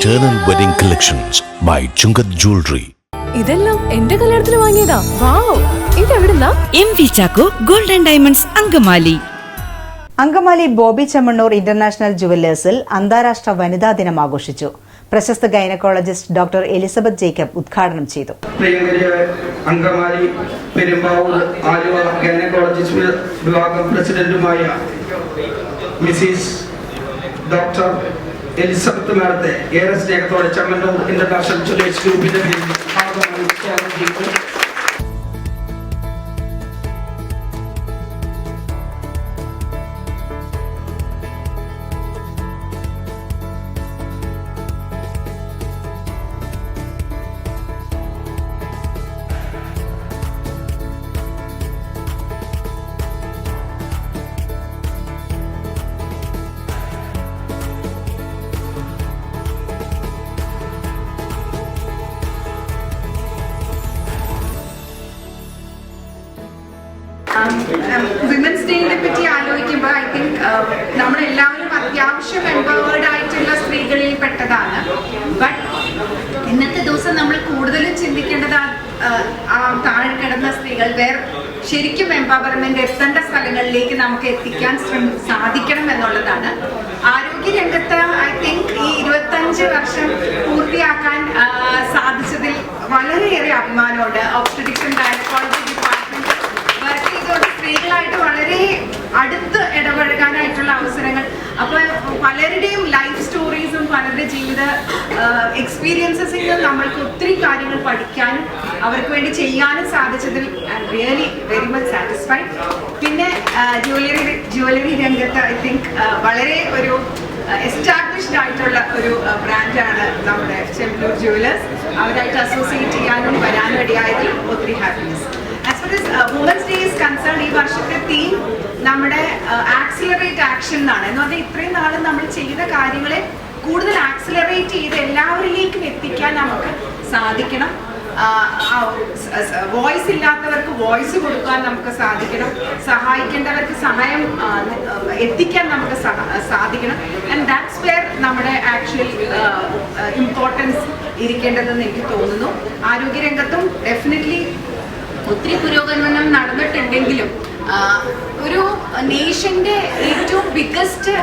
Eternal Wedding Collections by Chungath Jewelry. ഇതെല്ലാം എന്റെ കല്യാണത്തിന് വാങ്ങിയതാ. Wow ഇതെവിടുന്നാ? M V Chacko golden diamonds Angamaly. Angamaly Boby Chemmanur international ജുവല്ലേഴ്സിൽ അന്താരാഷ്ട്ര വനിതാ ദിനം ആഘോഷിച്ചു. പ്രശസ്ത ഗൈനക്കോളജിസ്റ്റ് ഡോക്ടർ എലിസബത്ത് ജേക്കബ് ഉദ്ഘാടനം ചെയ്തു. അങ്കമാലി പെരുമ്പാവൂർ ആലുവ ഗൈനക്കോളജിസ്റ്റ് വിഭാഗം പ്രസിഡന്റുമായ മിസിസ് ഡോക്ടർ എലിസബത്ത് മാഡത്തെ ഏറെ സ്നേഹത്തോടെ ചമ്മന്നൂർ ഇന്റർനാഷണൽ ജുവലേഴ്സ് ഗ്രൂപ്പിന്റെ പേരിൽ വിമൻസ് ഡേനെ പറ്റി ആലോചിക്കുമ്പോൾ ഐ തിങ്ക് നമ്മളെല്ലാവരും അത്യാവശ്യം എംപവേർഡ് ആയിട്ടുള്ള സ്ത്രീകളിൽ പെട്ടതാണ്. ബട്ട് ഇന്നത്തെ ദിവസം നമ്മൾ കൂടുതലും ചിന്തിക്കേണ്ടത് ആ, ആ താഴെ കിടന്ന സ്ത്രീകൾ വേർ ശരിക്കും എംപവർമെന്റ് എത്തേണ്ട സ്ഥലങ്ങളിലേക്ക് നമുക്ക് എത്തിക്കാൻ ശ്രമ സാധിക്കണം എന്നുള്ളതാണ്. ആരോഗ്യ രംഗത്ത് ഐ തിങ്ക് ഈ ഇരുപത്തഞ്ച് വർഷം പൂർത്തിയാക്കാൻ ആ, സാധിച്ചതിൽ വളരെയേറെ അഭിമാനമുണ്ട്. ഒബ്സ്റ്റഡിക്സ് എക്സ്പീരിയൻസസിൽ നിന്ന് നമ്മൾക്ക് ഒത്തിരി കാര്യങ്ങൾ പഠിക്കാനും അവർക്ക് വേണ്ടി ചെയ്യാനും സാധിച്ചതിൽ റിയലി വെരി മച്ച് സാറ്റിസ്ഫൈഡ് പിന്നെ ജുവലറി ജുവലറി രംഗത്ത് ഐ തിങ്ക് വളരെ ഒരു എസ്റ്റാബ്ലിഷ്ഡ് ആയിട്ടുള്ള ഒരു ബ്രാൻഡാണ് നമ്മുടെ ചെമ്പൂർ ജുവലേഴ്സ് അവരായിട്ട് അസോസിയേറ്റ് ചെയ്യാനും വരാനും ഇടയായതിൽ ഒത്തിരി happiness as far this women's day is concern ഈ വർഷത്തെ തീം നമ്മുടെ ആക്സിലറേറ്റ് ആക്ഷൻ എന്നാണ്. എന്ന് പറഞ്ഞാൽ ഇത്രയും നാളും നമ്മൾ ചെയ്ത കാര്യങ്ങളെ കൂടുതൽ ആക്സിലറേറ്റ് ചെയ്ത് എല്ലാവരിലേക്കും എത്തിക്കാൻ നമുക്ക് സാധിക്കണം. വോയിസ് ഇല്ലാത്തവർക്ക് വോയിസ് കൊടുക്കാൻ നമുക്ക് സാധിക്കണം. സഹായിക്കേണ്ടവർക്ക് സഹായം എത്തിക്കാൻ നമുക്ക് സാധിക്കണം. ആൻഡ് ദാറ്റ്സ് വെയർ നമ്മുടെ ആക്ച്വൽ ഇമ്പോർട്ടൻസ് ഇരിക്കേണ്ടതെന്ന് എനിക്ക് തോന്നുന്നു. ആരോഗ്യരംഗത്തും ഡെഫിനറ്റ്ലി ഒത്തിരി പുരോഗമനം നടന്നിട്ടുണ്ടെങ്കിലും ഒരു നേഷന്റെ ഏറ്റവും ബിഗസ്റ്റ്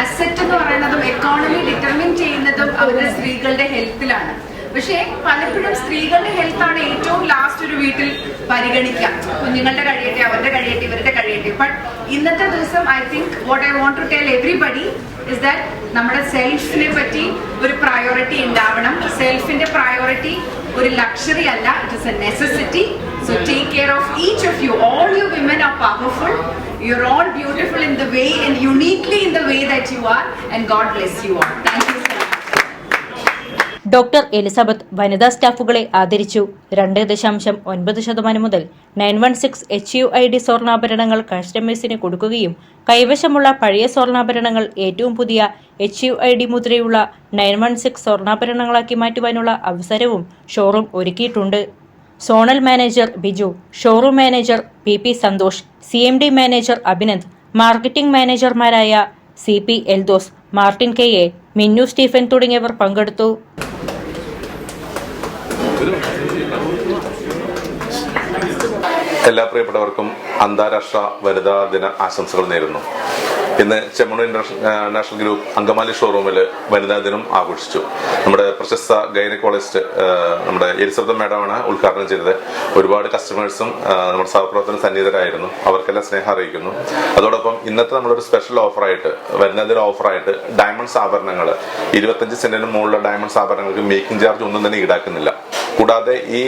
അസറ്റ് എന്ന് പറയുന്നതും എക്കോണമി ഡിറ്റർമിൻ ചെയ്യുന്നതും അവരുടെ സ്ത്രീകളുടെ ഹെൽത്തിലാണ് പക്ഷേ പലപ്പോഴും സ്ത്രീകളുടെ ഹെൽത്താണ് ഏറ്റവും ലാസ്റ്റ് ഒരു വീട്ടിൽ പരിഗണിക്കുക. കുഞ്ഞുങ്ങളുടെ കഴിയട്ടെ അവരുടെ കഴിയട്ടെ ഇവരുടെ കഴിയട്ടെ. ബട്ട് ഇന്നത്തെ ദിവസം I think what I want to tell everybody is that നമ്മുടെ സെൽഫിനെ പറ്റി ഒരു പ്രയോറിറ്റി ഉണ്ടാവണം. സെൽഫിന്റെ പ്രയോറിറ്റി ഒരു ലക്ഷറി അല്ല it is a necessity so take care of each of you. All you women are powerful. You're all beautiful in the way and uniquely in the way that you are. And God bless you all. Thank much doctor Elizabeth വനിതാ സ്റ്റാഫുകളെ ആദരിച്ചു രണ്ട് ദശാംശം ഒൻപത് ശതമാനം മുതൽ nine one six H U I D സ്വർണാഭരണങ്ങൾ കസ്റ്റമേഴ്സിന് കൊടുക്കുകയും കൈവശമുള്ള പഴയ സ്വർണാഭരണങ്ങൾ ഏറ്റവും പുതിയ എച്ച് യു ഐ ഡി മുദ്രയുള്ള നയൻ വൺ സിക്സ് സ്വർണാഭരണങ്ങളാക്കി മാറ്റുവാനുള്ള അവസരവും ഷോറൂം ഒരുക്കിയിട്ടുണ്ട് zonal manager Biju showroom manager P P Santhosh C M D manager Abhinand marketing മാനേജർമാരായ C P Eldhose Martin K A Minnu Stephen തുടങ്ങിയവർ പങ്കെടുത്തു. എല്ലാ പ്രിയപ്പെട്ടവർക്കും അന്താരാഷ്ട്ര വനിതാ ദിന ആശംസകൾ നേരുന്നു. ഇന്ന് ചെമ്മണു നാഷണൽ ഗ്രൂപ്പ് അങ്കമാലി ഷോറൂമിൽ വനിതാ ദിനം ആഘോഷിച്ചു. നമ്മുടെ പ്രശസ്ത ഗൈനക്കോളജിസ്റ്റ് നമ്മുടെ എലിസബത്ത് മാഡമാണ് ഉദ്ഘാടനം ചെയ്തത്. ഒരുപാട് കസ്റ്റമേഴ്സും നമ്മുടെ സഹപ്രവർത്തന സന്നിഹിതരായിരുന്നു. അവർക്കെല്ലാം സ്നേഹം അറിയിക്കുന്നു. അതോടൊപ്പം ഇന്നത്തെ നമ്മളൊരു സ്പെഷ്യൽ ഓഫറായിട്ട് വനിതാ ദിന ഓഫറായിട്ട് ഡയമണ്ട്സ് ആഭരണങ്ങൾ ഇരുപത്തഞ്ച് സെന്റിന് മുകളിലുള്ള ഡയമണ്ട്സ് ആഭരണങ്ങൾക്ക് മേക്കിംഗ് ചാർജ് ഒന്നും തന്നെ ഈടാക്കുന്നില്ല. കൂടാതെ ഈ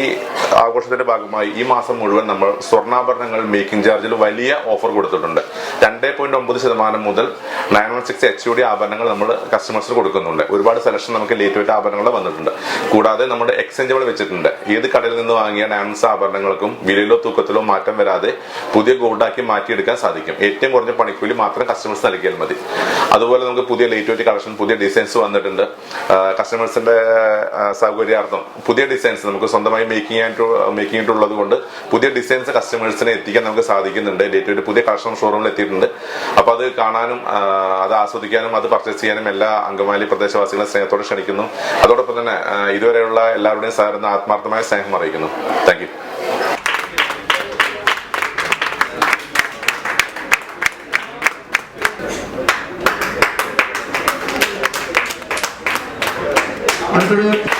ആഘോഷത്തിന്റെ ഭാഗമായി ഈ മാസം മുഴുവൻ നമ്മൾ സ്വർണാഭരണങ്ങൾ മേക്കിംഗ് ചാർജിൽ വലിയ ഓഫർ കൊടുത്തിട്ടുണ്ട്. രണ്ടേ പോയിന്റ് ഒമ്പത് ശതമാനം മുതൽ nine one six H D ആഭരണങ്ങൾ നമ്മൾ കസ്റ്റമേഴ്സിന് കൊടുക്കുന്നുണ്ട്. ഒരുപാട് സെലക്ഷൻ നമുക്ക് ലേറ്റ് വെയിറ്റ് ആഭരണങ്ങൾ വന്നിട്ടുണ്ട്. കൂടാതെ നമ്മുടെ എക്സ്ചേഞ്ചബിൾ വെച്ചിട്ടുണ്ട്. ഏത് കടയിൽ നിന്ന് വാങ്ങിയ നയൻസ് ആഭരണങ്ങൾക്കും വിലയിലോ തൂക്കത്തിലോ മാറ്റം വരാതെ പുതിയ ഗോൾഡാക്കി മാറ്റിയെടുക്കാൻ സാധിക്കും. ഏറ്റവും കുറഞ്ഞ പണിക്കൂലി മാത്രം കസ്റ്റമേഴ്സ് നൽകിയാൽ മതി. അതുപോലെ നമുക്ക് പുതിയ ലേറ്റ് വെയിറ്റ് കളക്ഷൻ പുതിയ ഡിസൈൻസ് വന്നിട്ടുണ്ട്. കസ്റ്റമേഴ്സിന്റെ സൗകര്യാർത്ഥം പുതിയ ഡിസൈൻസ് നമുക്ക് സ്വന്തമായി മേക്കിംഗ് ആയിട്ട് മേക്കിംഗ് ആയിട്ടുള്ളത് കൊണ്ട് പുതിയ ഡിസൈൻസ് കസ്റ്റമേഴ്സിനെ എത്തിക്കാൻ നമുക്ക് സാധിക്കുന്നുണ്ട്. ഡേറ്റ് പുതിയ കളക്ഷൻ ഷോറൂമിൽ എത്തിയിട്ടുണ്ട്. അപ്പോൾ അത് കാണാനും അത് ആസ്വദിക്കാനും അത് പർച്ചേസ് ചെയ്യാനും എല്ലാ അങ്കമാലി പ്രദേശവാസികളെ സ്നേഹത്തോടെ ക്ഷണിക്കുന്നു. അതോടൊപ്പം തന്നെ ഇതുവരെയുള്ള എല്ലാവരുടെയും സാറിന് ആത്മാർത്ഥമായ സ്നേഹം അറിയിക്കുന്നു. താങ്ക് അടുത്തത്